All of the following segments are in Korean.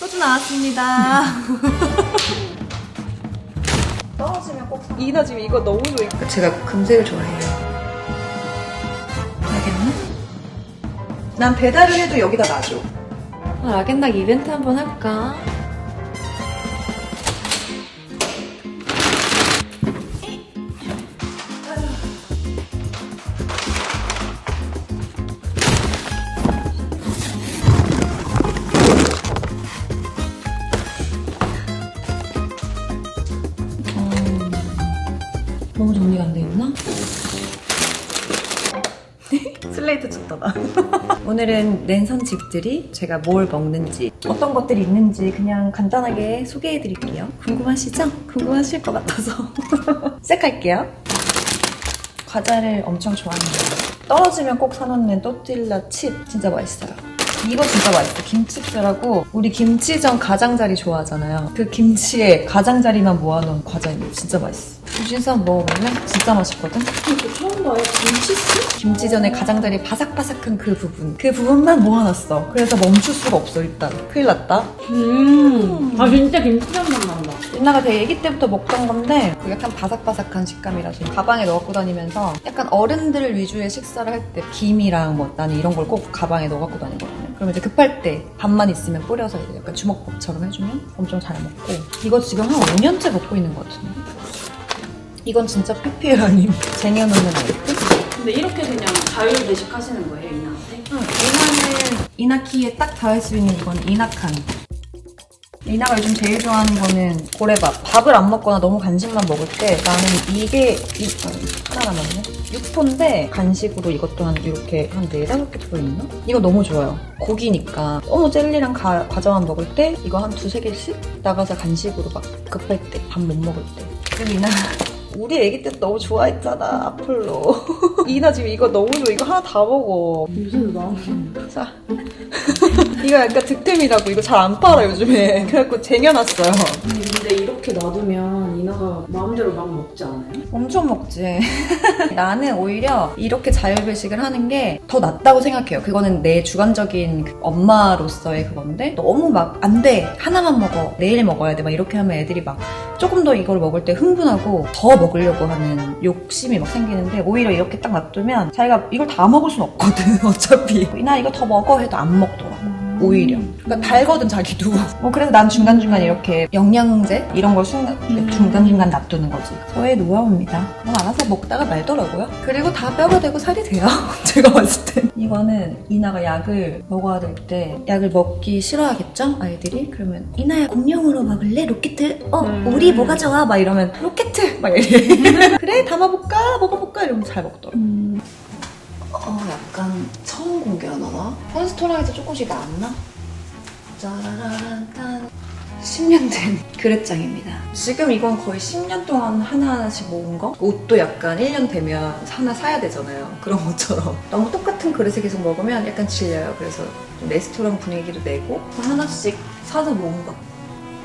소주 나왔습니다. 떨어지면 꼭 사. 이나 지금 이거 너무 좋아해. 제가 금색을 좋아해요. 알겠나? 난 배달을 해도 여기다 놔줘. 아, 라겐락 이벤트 한번 할까? 쳤다다. 오늘은 랜선 집들이 제가 뭘 먹는지 어떤 것들이 있는지 그냥 간단하게 소개해 드릴게요. 궁금하시죠? 궁금하실 것 같아서 시작할게요. 과자를 엄청 좋아합니다. 떨어지면 꼭 사놓는 또띠라 칩 진짜 맛있어요. 이거 진짜 맛있어. 김칩스라고 우리 김치전 가장자리 좋아하잖아요. 그 김치에 가장자리만 모아놓은 과자인데 진짜 맛있어. 한번 먹어볼래? 진짜 맛있거든? 이거 처음 봐요. 김치스? 김치전에 가장자리 바삭바삭한 그 부분 그 부분만 모아놨어 그래서 멈출 수가 없어 일단 큰일 났다 음. 아, 진짜 김치전만 난다. 유나가 되게 애기 때부터 먹던 건데 그 약간 바삭바삭한 식감이라서 가방에 넣어 갖고 다니면서 약간 어른들 위주의 식사를 할 때 김이랑 뭐 나는 이런 걸 꼭 가방에 넣어 갖고 다니거든요 그러면 이제 급할 때 밥만 있으면 뿌려서 이제 약간 주먹밥처럼 해주면 엄청 잘 먹고 이거 지금 한 5년째 먹고 있는 것 같은데 이건 진짜 PPL 아님 쟁여놓는 아이템 근데 이렇게 그냥 자율 배식하시는 거예요, 이나한테? 응, 이나는 이나키에 딱 닿을 수 있는 이건 이나칸. 이나가 요즘 제일 좋아하는 거는 고래밥. 밥을 안 먹거나 너무 간식만 먹을 때 나는 이게 이, 하나 남았네. 6포인데 간식으로 이것도 한 이렇게 한 4, 5개 들어있나? 이거 너무 좋아요. 고기니까 너무 젤리랑 가- 과자만 먹을 때 이거 한 두세 개씩 나가서 간식으로 막 급할 때 밥 못 먹을 때. 그리고 이나 우리 애기 때 너무 좋아했잖아 아플로. 이나 지금 이거 너무 좋아. 이거 하나 다 먹어. 무슨 나? 자. 이거 약간 득템이라고 이거 잘 안 팔아 요즘에. 그래갖고 쟁여놨어요. 근데 이렇게 놔두면 이나가 마음대로 막 먹지 않아요? 엄청 먹지. 나는 오히려 이렇게 자율배식을 하는 게 더 낫다고 생각해요. 그거는 내 주관적인 그 엄마로서의 그건데 너무 막 안 돼. 하나만 먹어. 내일 먹어야 돼. 막 이렇게 하면 애들이 막 조금 더 이걸 먹을 때 흥분하고 더 먹으려고 하는 욕심이 막 생기는데 오히려 이렇게 딱 놔두면 자기가 이걸 다 먹을 순 없거든 어차피. 나 이거 더 먹어 해도 안 먹더라고 오히려. 그러니까 달거든 자기도. 뭐 그래서 난 중간중간 이렇게 영양제 이런 걸 순간, 중간중간 놔두는 거지. 저의 노하우입니다. 뭐 알아서 먹다가 말더라고요. 그리고 다 뼈가 되고 살이 돼요. 제가 봤을 땐. 이거는 이나가 약을 먹어야 될 때 약을 먹기 싫어하겠죠? 아이들이? 그러면 이나야 공룡으로 먹을래? 로켓? 어 음. 우리 뭐가 좋아? 막 이러면 로켓! 막 이래. 그래 담아볼까? 먹어볼까? 이러면 잘 먹더라고. 어, 약간 처음 공개하나 봐. 펀스토랑에서 조금씩 나왔나? 짜라란딴 10년 된 그릇장입니다. 지금 이건 거의 10년 동안 하나하나씩 모은 거? 옷도 약간 1년 되면 하나 사야 되잖아요. 그런 것처럼. 너무 똑같은 그릇을 계속 먹으면 약간 질려요. 그래서 좀 레스토랑 분위기도 내고 하나씩 사서 모은 거.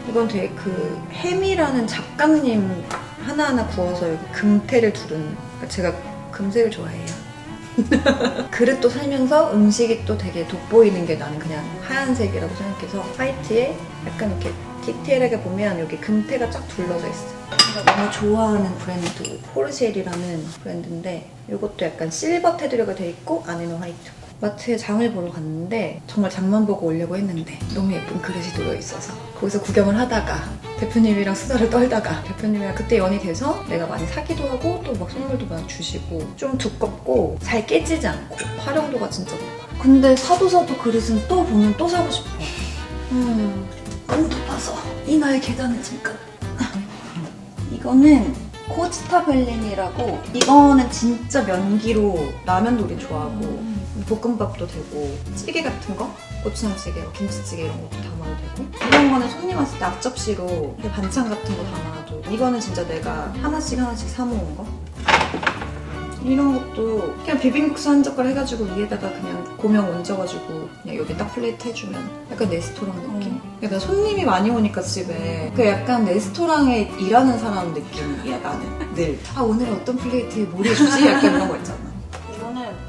이건 되게 그 햄이라는 작가님 하나하나 구워서 금태를 두른 그러니까 제가 금색을 좋아해요. 그릇도 살면서 음식이 또 되게 돋보이는 게 나는 그냥 하얀색이라고 생각해서 화이트에 약간 이렇게 디테일하게 보면 여기 금태가 쫙 둘러져 있어요. 제가 너무 좋아하는 브랜드 포르쉐일이라는 브랜드인데 이것도 약간 실버 테두리가 돼 있고 안에는 화이트고 마트에 장을 보러 갔는데 정말 장만 보고 오려고 했는데 너무 예쁜 그릇이 놓여 있어서 거기서 구경을 하다가 대표님이랑 수다를 떨다가 대표님이랑 그때 연이 돼서 내가 많이 사기도 하고 또 막 선물도 많이 주시고 좀 두껍고 잘 깨지지 않고 활용도가 진짜 높아 근데 사도 사도 그릇은 또 보면 또 사고 싶어. 음. 너무 높아서 이 나의 계단은 잠깐. 이거는 코스타벨린이라고 이거는 진짜 면기로 라면도 우리 좋아하고 볶음밥도 되고 찌개 같은 거 고추장찌개, 김치찌개 이런 것도 담아도 되고 이런 거는 손님 왔을 때 앞접시로 반찬 같은 거 담아도 이거는 진짜 내가 하나씩 하나씩 사 모은 거 이런 것도 그냥 비빔국수 한 젓갈 해가지고 위에다가 그냥 고명 얹어가지고 그냥 여기 딱 플레이트 해주면 약간 레스토랑 느낌? 약간 손님이 많이 오니까 집에 그 약간 레스토랑에 일하는 사람 느낌이야 나는 늘. 아 오늘 어떤 플레이트에 뭘 해주지? 약간 이런 거 있잖아.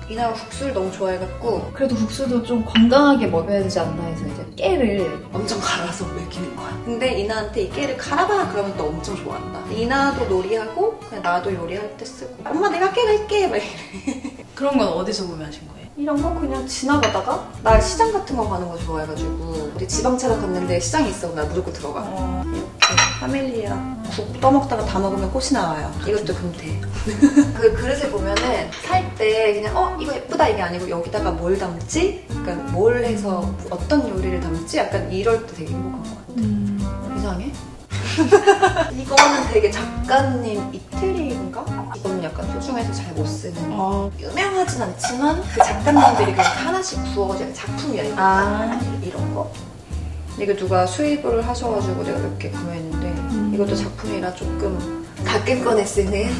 이나가 국수를 너무 좋아해갖고 그래도 국수도 좀 건강하게 먹여야 되지 않나 해서 이제 깨를 엄청 갈아서 먹이는 거야. 근데 이나한테 이 깨를 갈아봐 그러면 또 엄청 좋아한다. 이나도 놀이하고 그냥 나도 요리할 때 쓰고 엄마 내가 깨 갈게 막 이래. 그런 건 어디서 구매하신 거예요? 이런 거 그냥 지나가다가 나 시장 같은 거 가는 거 좋아해가지고 우리 지방차로 갔는데 시장이 있어 나 무조건 들어가. 이렇게 파밀리아 국 떠먹다가 다 먹으면 꽃이 나와요. 이것도 금태. 그 그릇을 보면은 살 때 그냥 어 이거 예쁘다 이게 아니고 여기다가 뭘 담지? 약간 뭘 해서 어떤 요리를 담지? 약간 이럴 때 되게 행복한 것 같아. 이상해? 이거는 되게 작가님 이태리인가? 이거는 약간 소중해서 잘 못 쓰는 아, 유명하진 않지만 그 작가님들이 그냥 하나씩 구워가지고 작품이야 이거 아. 이런 거 이거 누가 수입을 하셔가지고 내가 몇 개 구매했는데 이것도 작품이라 조금 가끔 꺼내 쓰는.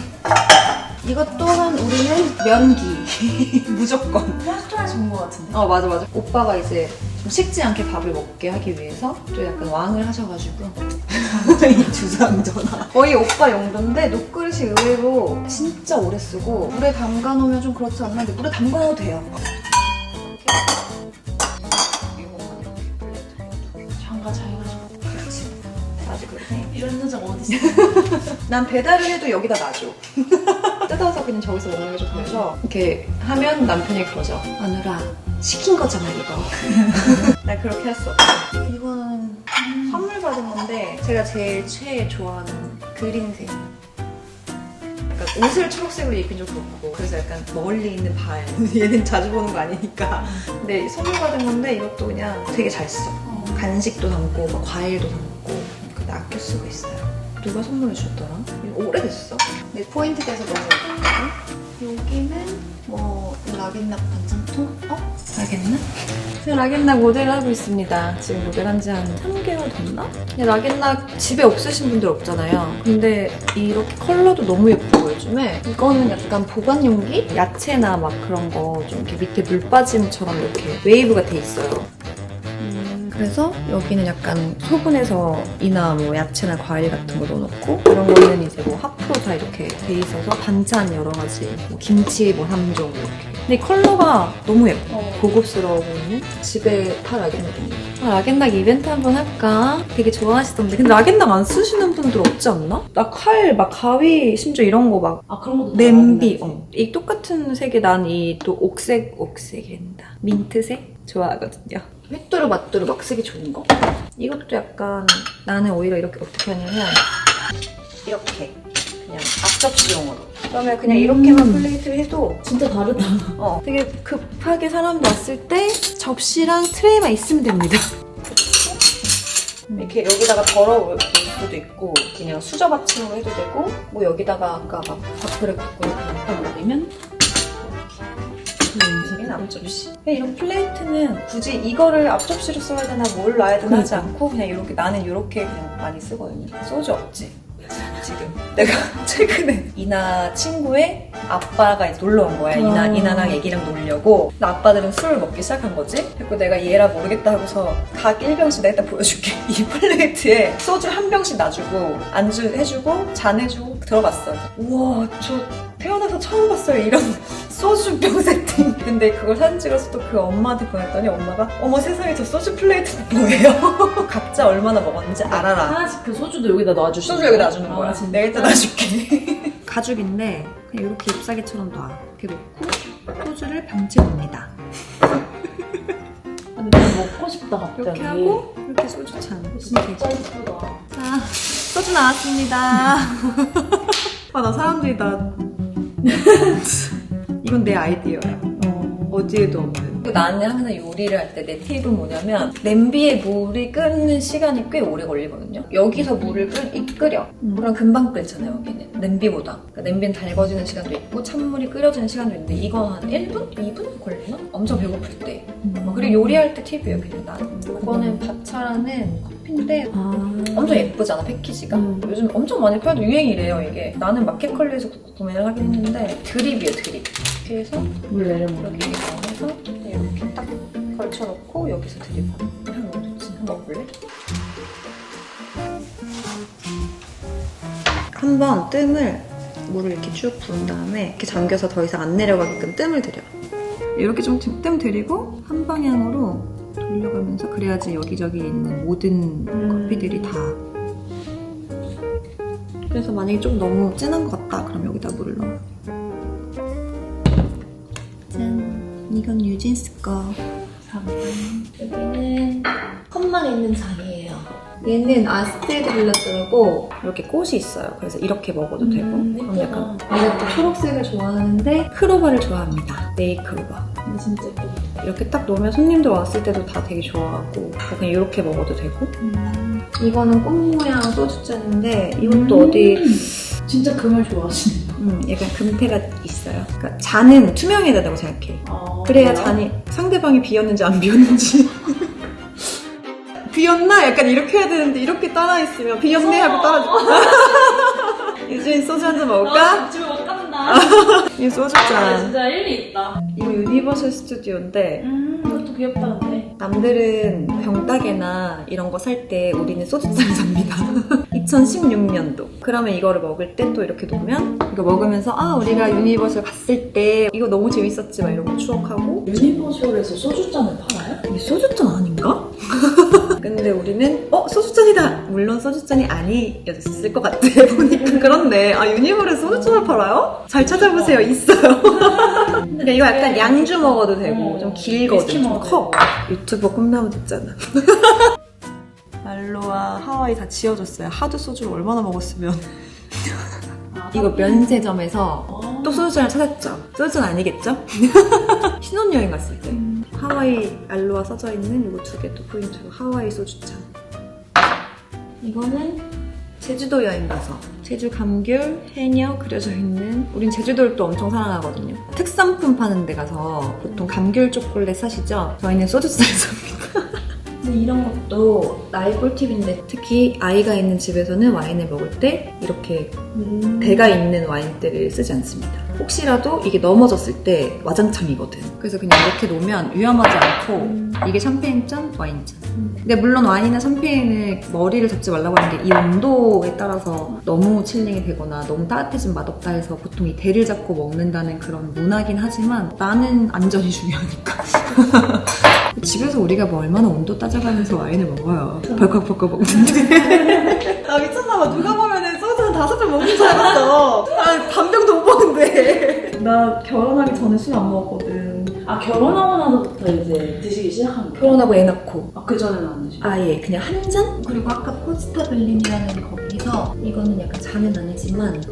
이것 또한 우리는 면기. 무조건. 레스토랑에서 본것 같은데. 어 맞아 맞아. 오빠가 이제 좀 식지 않게 밥을 먹게 하기 위해서 또 약간 왕을 하셔가지고. 이 주상전화 거의 오빠 용도인데 녹그릇이 의외로 진짜 오래 쓰고 물에 담가 놓으면 좀 그렇지 않나? 근데 물에 담가 놓어도 돼요 장가 잘 가지고. 그렇지. 아주 그렇네. 이런 여자가 어디 있어? 난 배달을 해도 여기다 놔줘. 뜯어서 그냥 저기서 먹는 게 좋고 해서. 이렇게 하면 남편이 그러죠. 마누라 시킨 거잖아 이거. 나 그렇게 했어. 이거는 선물 받은 건데 제가 제일 최애 좋아하는 그린색. 약간 옷을 초록색으로 입긴 좀 그렇고 그래서 약간 멀리 있는 발 얘는 자주 보는 거 아니니까. 근데 선물 받은 건데 이것도 그냥 되게 잘 써. 간식도 담고 막 과일도 담고 근데 아껴 쓰고 있어요 누가 선물해? 이거 오래됐어 근데 포인트 돼서 너무 예쁘고 여기는 뭐 락앤락 반찬통? 어? 락앤락? 제가 락앤락 모델을 하고 있습니다. 지금 모델한 지 한 3개월 됐나? 근데 락앤락 집에 없으신 분들 없잖아요. 근데 이렇게 컬러도 너무 예쁘고 요즘에 이거는 약간 보관 용기? 야채나 막 그런 거 좀 이렇게 밑에 물 빠짐처럼 이렇게 웨이브가 돼 있어요. 음, 그래서 여기는 약간 소분해서 이나 뭐 야채나 과일 같은 거 넣어놓고 이런 거는 이제 뭐 하프로 다 이렇게 돼 있어서 반찬 여러 가지 뭐 김치 뭐 3종 이렇게 근데 컬러가 너무 예뻐 고급스러워 보이는 집에 다 락앤락입니다 아, 락앤락 이벤트 한번 할까? 되게 좋아하시던데 근데 락앤락 안 쓰시는 분들 없지 않나? 나 칼, 막 가위 심지어 이런 거막 아, 그런 것도 냄비, 다 어. 이 똑같은 색에 난 이 또 옥색, 옥색이란다. 민트색? 좋아하거든요. 휘뚜루 마뚜루 막 쓰기 좋은 거? 이것도 약간 나는 오히려 이렇게 어떻게 하냐면 이렇게 그냥 앞접시용으로. 그러면 그냥 이렇게만 플레이트를 해도 진짜 다르다. 어, 되게 급하게 사람들 왔을 때 접시랑 트레이만 있으면 됩니다. 이렇게 여기다가 덜어올 수도 있고 그냥 수저 받침으로 해도 되고 뭐 여기다가 아까 막 밥그릇 갖고 이렇게 딱 올리면 이렇게 앞접시 그냥 이런 플레이트는 굳이 이거를 앞접시로 써야 되나 뭘 놔야 되나 하지 않고 그냥 이렇게 나는 이렇게 그냥 많이 쓰거든요 소주 없지 지금 내가 최근에 이나 친구의 아빠가 놀러 온 거야. 이나, 아. 이나랑 애기랑 놀려고. 근데 아빠들은 술을 먹기 시작한 거지. 그리고 내가 얘라 모르겠다 하고서 각 1병씩 내가 딱 보여줄게. 이 플레이트에 소주 한 병씩 놔주고 안주 해주고 잔 해주고 들어갔어. 우와 저 태어나서 처음 봤어요. 이런 소주병 세팅. 근데 그걸 사진 찍어서 또 그 엄마한테 보냈더니 엄마가 어머 세상에 저 소주 플레이트는 뭐예요? 각자 얼마나 먹었는지 알아라. 하나씩 그 소주도 여기다 놔주시는 소주 여기 놔주는 거야. 아, 진짜? 내가 이따 놔줄게. 가죽인데 그냥 이렇게 잎사귀처럼 놔. 이렇게 놓고 소주를 병째 봅니다. 근데 나 먹고 싶다, 갑자기. 이렇게 하고 이렇게 소주 잔. 진짜 이렇게. 예쁘다. 자, 소주 나왔습니다. 아, 나 사람들이 나. 이건 내 아이디어야. 어. 어디에도 없는. 나는 항상 요리를 할 때 내 팁은 뭐냐면 냄비에 물이 끓는 시간이 꽤 오래 걸리거든요. 여기서 물을 끓, 끓여. 그럼 금방 끓잖아요, 여기는. 냄비보다. 그러니까 냄비는 달궈지는 시간도 있고 찬물이 끓여지는 시간도 있는데 이건 한 1분? 2분 걸리나? 엄청 배고플 때. 뭐 그리고 요리할 때 팁이에요, 그냥 난. 이거는 바차라는 커피인데 아. 엄청 예쁘잖아 패키지가 음. 요즘 엄청 많이 팔도 유행이래요 이게 나는 마켓컬리에서 구- 구매를 하긴 했는데 드립이에요 드립 이렇게 해서 물 내려먹기. 이렇게 넣어서 이렇게 딱 걸쳐놓고 여기서 드립하는 향 너무 좋지 한번 먹을래? 한번 뜸을 물을 이렇게 쭉 부은 다음에 이렇게 잠겨서 더 이상 안 내려가게끔 뜸을 들여 이렇게 좀 뜸 들이고 한 방향으로 돌려가면서 그래야지 여기저기 있는 모든 커피들이 다. 그래서 만약에 좀 너무 진한 것 같다 그럼 여기다 물을 넣어. 짠. 이건 뉴진스 거 여기는 컵만 있는 잔이에요 얘는 아스테드 블라스라고 이렇게 꽃이 있어요 그래서 이렇게 먹어도 되고 음, 그럼 약간. 내가 또 초록색을 좋아하는데 크로바를 좋아합니다 네이 크로바 근데 진짜 예쁘다. 이렇게 딱 놓으면 손님들 왔을 때도 다 되게 좋아하고 그냥 이렇게 먹어도 되고 이거는 꽃 모양 소주잔인데 이것도 음. 어디 진짜 그말 좋아하시네요. 음, 약간 금태가 있어요 그러니까 잔은 투명해야 된다고 생각해 아, 그래야 그래요? 잔이 상대방이 비었는지 안 비었는지 비었나? 약간 이렇게 해야 되는데 이렇게 따라 있으면 비었네 하고 따라줘 유진 소주 한 잔 먹을까? 아, 집에 못 간다. 이 아, 소주잔 진짜 일리 있다. 이거 유니버설 스튜디오인데 음, 이것도 귀엽다, 근데. 남들은 병따개나 이런 거 살 때 우리는 소주잔 삽니다. 2016년도. 그러면 이거를 먹을 때 또 이렇게 놓으면 이거 먹으면서 아 우리가 유니버설 갔을 때 이거 너무 재밌었지 막 이런 거 추억하고 유니버셜에서 소주잔을 팔아요? 이게 소주잔 아닌가? 근데 우리는 어 소주잔이다. 물론 소주잔이 아니었을 것 같아 보니까 그렇네. 아 유니버설에 소주잔을 팔아요? 잘 찾아보세요. 있어요. 근데 이거 약간 양주 먹어도 되고 어, 좀 길거든. 좀 커. 유튜버 꿈나무 됐잖아. 알로아 하와이 다 지워졌어요. 하도 소주를 얼마나 먹었으면. 아, 이거 면세점에서 어. 또 소주잔을 찾았죠. 소주잔 아니겠죠? 신혼여행 갔을 때. 음. 하와이 알로아 써져 있는 이거 두 개 또 포인트로 하와이 소주잔. 이거는 제주도 여행 가서 제주 감귤, 해녀 그려져 있는 우린 제주도를 또 엄청 사랑하거든요. 특산품 파는 데 가서 보통 감귤 초콜릿 사시죠? 저희는 소주잔을 삽니다. 근데 이런 것도 나의 꿀팁인데 특히 아이가 있는 집에서는 와인을 먹을 때 이렇게 음. 배가 있는 와인대를 쓰지 않습니다. 혹시라도 이게 넘어졌을 때 와장창이거든. 그래서 그냥 이렇게 놓으면 위험하지 않고 음. 이게 샴페인잔, 와인잔. 근데 물론 와인이나 샴페인을 머리를 잡지 말라고 하는 게 이 온도에 따라서 너무 칠링이 되거나 너무 따뜻해지면 맛없다 해서 보통 이 대를 잡고 먹는다는 그런 문화긴 하지만 나는 안전이 중요하니까. 집에서 우리가 뭐 얼마나 온도 따져가면서 와인을 먹어요. 벌컥벌컥 먹는데. 나 미쳤나봐. 누가 보면은 소주 한 다섯 잔 먹는 줄 알았어. 아, 반병도 못 먹는데. 나 결혼하기 전에 술 안 먹었거든. 아, 결혼하고 나서부터 이제 드시기 시작한 거예요? 결혼하고 애 낳고. 아, 그전에는 안 드시고. 아예 그냥 한 잔? 그리고 아까 포스타 berlin이라는 거기서 이거는 약간 잔은 아니지만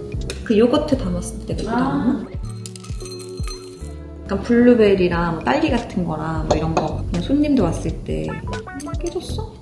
그 요거트 담았을 때도 있거든요. 아, 약간 블루베리랑 뭐 딸기 같은 거랑 뭐 이런 거 그냥 손님들 왔을 때 깨졌어?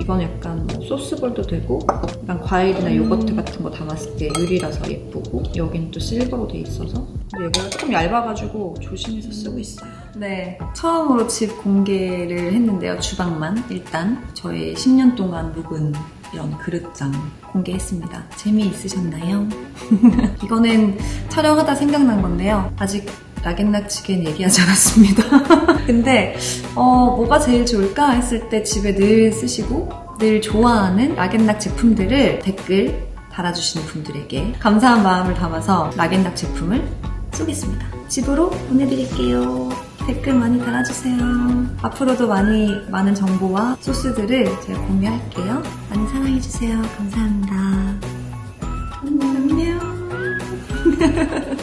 이건 약간 뭐 소스볼도 되고 약간 과일이나 요거트 같은 거 담았을 때 유리라서 예쁘고 여긴 또 실버로 돼 있어서 근데 얘가 조금 얇아가지고 조심해서 쓰고 있어요. 네, 처음으로 집 공개를 했는데요. 주방만 일단 저의 10년 동안 묵은 이런 그릇장 공개했습니다. 재미있으셨나요? 이거는 촬영하다 생각난 건데요. 아직 락앤락치기엔 얘기하지 않았습니다. 근데 어, 뭐가 제일 좋을까 했을 때 집에 늘 쓰시고 늘 좋아하는 락앤락 제품들을 댓글 달아주시는 분들에게 감사한 마음을 담아서 락앤락 제품을 쏘겠습니다. 집으로 보내드릴게요. 댓글 많이 달아주세요. 앞으로도 많이 많은 정보와 소스들을 제가 공유할게요. 많이 사랑해주세요. 감사합니다. 안녕.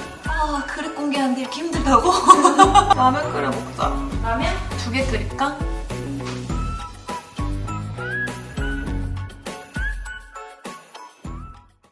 공개하는데 이렇게 힘들다고? 라면 끓여 먹자. 라면? 두 개 끓일까?